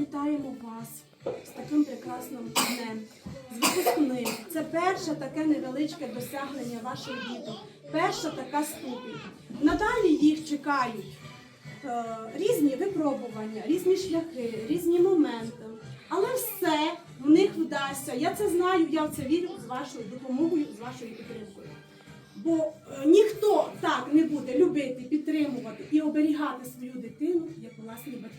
Вітаємо вас з таким прекрасним днем, з випускним. Це перше таке невеличке досягнення ваших діток, перша така ступінь. Надалі їх чекають е, різні випробування, різні шляхи, різні моменти. Але все в них вдасться. Я це знаю, я в це вірю з вашою допомогою, з вашою підтримкою. Бо е, ніхто так не буде любити, підтримувати і оберігати свою дитину, як власні батьки.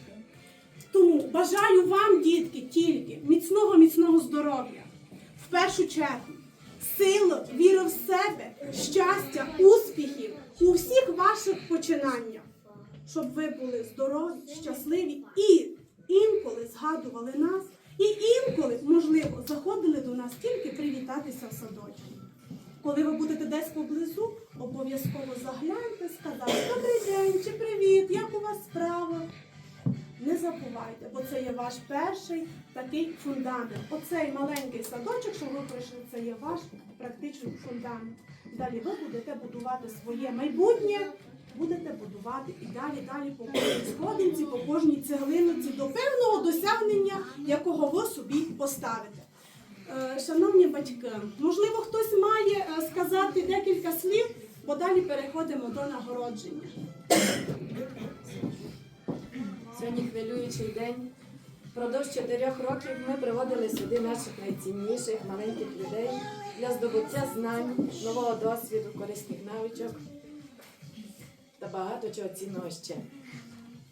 Тому бажаю вам, дітки, тільки міцного, міцного здоров'я. В першу чергу, сили, віри в себе, щастя, успіхів у всіх ваших починаннях, щоб ви були здорові, щасливі і інколи згадували нас, і інколи, можливо, заходили до нас тільки привітатися в садочку. Коли ви будете десь поблизу, обов'язково загляньте, сказати Добрий день чи привіт, як у вас справа? Не забувайте, бо це є ваш перший такий фундамент. Оцей маленький садочок, що ви пройшли, це є ваш практичний фундамент. Далі ви будете будувати своє майбутнє, будете будувати і далі, далі по кожній сходинці, по кожній цеглиниці до певного досягнення, якого ви собі поставите. Е, Шановні батьки, можливо, хтось має е, сказати декілька слів, бо далі переходимо до нагородження. Сьогодні хвилюючий день. Впродовж чотирьох років ми приводили сюди наших найцінніших маленьких людей для здобуття знань, нового досвіду, корисних навичок та багато чого цінного ще.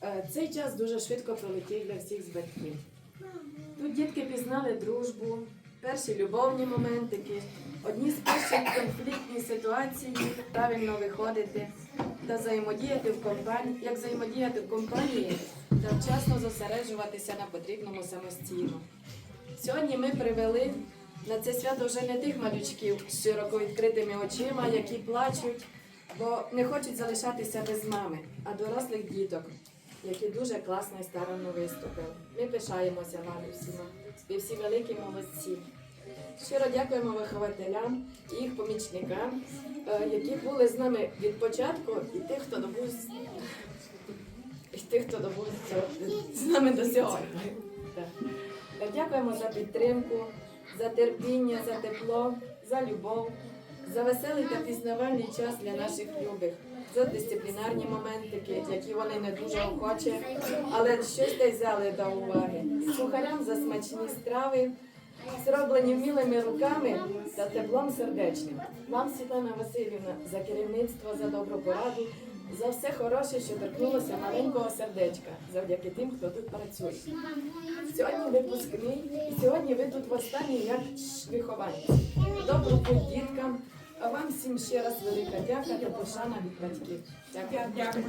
Е, Цей час дуже швидко пролетів для всіх з батьків. Тут дітки пізнали дружбу, перші любовні моментики, одні з перших конфліктні ситуації, правильно виходити та взаємодіяти в компанії, як взаємодіяти в компанії та вчасно зосереджуватися на потрібному самостійно. Сьогодні ми привели на це свято вже не тих малючків з широко відкритими очима, які плачуть, бо не хочуть залишатися без мами, а дорослих діток, які дуже класно і старанно виступили. Ми пишаємося вами всіма. Ви всі великі молодці. Щиро дякуємо вихователям і їх помічникам, е, які були з нами від початку, і тих, хто добув і тих, хто добув з- нами до сьогодні. Е, Дякуємо за підтримку, за терпіння, за тепло, за любов, за веселий та пізнавальний час для наших любих, за дисциплінарні моментики, які вони не дуже охоче, але щось й взяли до уваги. Кухарям за смачні страви, зроблені вмілими руками та теплом сердечним. Вам, Світлана Васильівна, за керівництво, за добру пораду, за все хороше, що торкнулося маленького сердечка, завдяки тим, хто тут працює. Сьогодні випускний, і сьогодні ви тут в останній як вихованці. Добру путь діткам, а вам всім ще раз велика дяка та пошана від батьків. Дякую.